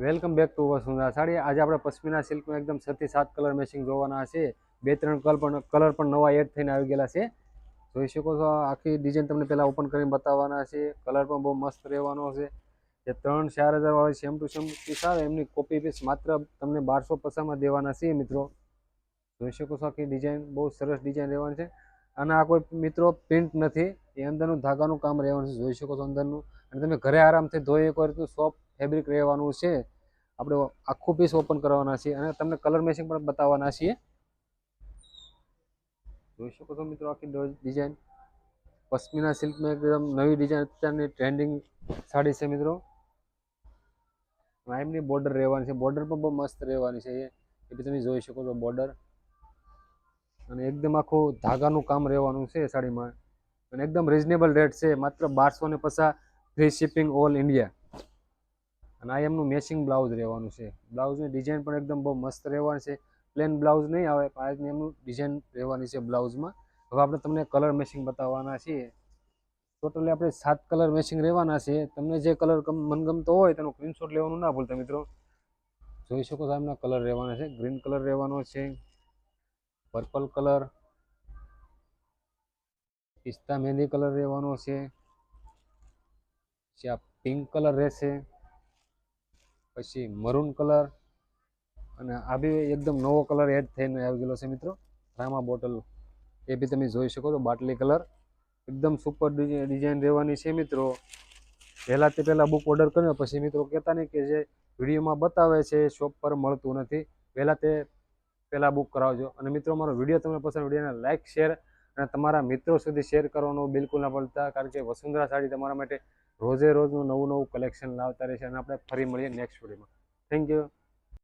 Welcome back to Vasundhara sari આજે આપણે પશ્મિના સિલ્કમાં એકદમ છથી સાત કલર મેચિંગ જોવાના છે. બે ત્રણ કલર પણ કલર પણ નવા એડ થઈને આવી ગયેલા છે. જોઈ શકો છો, આખી ડિઝાઇન તમને પહેલાં ઓપન કરીને બતાવવાના છે. કલર પણ બહુ મસ્ત રહેવાનો છે. જે ત્રણ ચાર હજાર વાળી સેમ ટુ સેમ પીસ આવે, એમની કોપી પીસ માત્ર તમને બારસો પચાસમાં દેવાના છે મિત્રો. જોઈ શકો છો, આખી ડિઝાઇન બહુ સરસ ડિઝાઇન રહેવાની છે. અને આ કોઈ મિત્રો પ્રિન્ટ નથી. એ અંદરનું ધાગાનું કામ રહેવાનું છે, જોઈ શકો છો અંદરનું. અને તમે ઘરે આરામથી ધોઈ એક વાર સોફ્ટ ફેબ્રિક રહેવાનું છે. આપણે આખું પીસ ઓપન કરવાના છીએ અને તમને કલર મેચિંગ પણ બતાવવાના છીએ. જોઈ શકો છો મિત્રો આખી ડિઝાઇન પશ્મિના સિલ્કમાં એકદમ નવી ડિઝાઇન અત્યારની ટ્રેન્ડિંગ સાડી છે મિત્રો. એમની બોર્ડર રહેવાની છે. બોર્ડર પણ બહુ મસ્ત રહેવાની છે એ. તમે જોઈ શકો છો બોર્ડર અને એકદમ આખું ધાગાનું કામ રહેવાનું છે સાડીમાં. અને એકદમ રિઝનેબલ રેટ છે, માત્ર બારસો ને પચાસ ફ્રી શિપિંગ ઓલ ઇન્ડિયા અને આ એમનું મેચિંગ બ્લાઉઝ રહેવાનું છે. બ્લાઉઝની ડિઝાઇન પણ એકદમ બહુ મસ્ત રહેવાની છે. પ્લેન બ્લાઉઝ નહીં આવે, પણ એમનું ડિઝાઇન રહેવાની છે બ્લાઉઝમાં હવે આપણે તમને કલર મેચિંગ બતાવવાના છીએ. ટોટલી આપણે સાત કલર મેચિંગ રહેવાના છે. તમને જે કલર મનગમતો હોય તેનો સ્ક્રીનશોટ લેવાનું ના ભૂલતા મિત્રો. જોઈ શકો છો એમના કલર રહેવાના છે. ગ્રીન કલર રહેવાનો છે. Purple colour pista mehndi colour રહેવાનો છે. પછી આ પિંક કલર રહેશે. પછી મરૂન કલર અને આ બી એકદમ નવો કલર એડ થઈને આવી ગયેલો છે મિત્રો. રામા બોટલ. એ બી તમે જોઈ શકો છો, બાટલી કલર. એકદમ સુપર ડિઝાઇન રહેવાની છે મિત્રો. પહેલાં તે પહેલાં બુક ઓર્ડર કર્યો, પછી મિત્રો કહેતા નહીં કે જે વિડીયોમાં બતાવે છે શોપ પર મળતું નથી. પહેલાં તે પહેલાં બુક કરાવજો. અને મિત્રો, મારો વીડિયો તમને પસંદ વિડીયોને લાઇક શેર અને તમારા મિત્રો સુધી શેર કરવાનું બિલકુલ ના ભૂલતા, કારણ કે વસુંધરા સાડી તમારા માટે રોજે રોજનું નવું નવું કલેક્શન લાવતા રહેશે અને આપણે ફરી મળીએ નેક્સ્ટ વિડીયોમાં થેન્ક યુ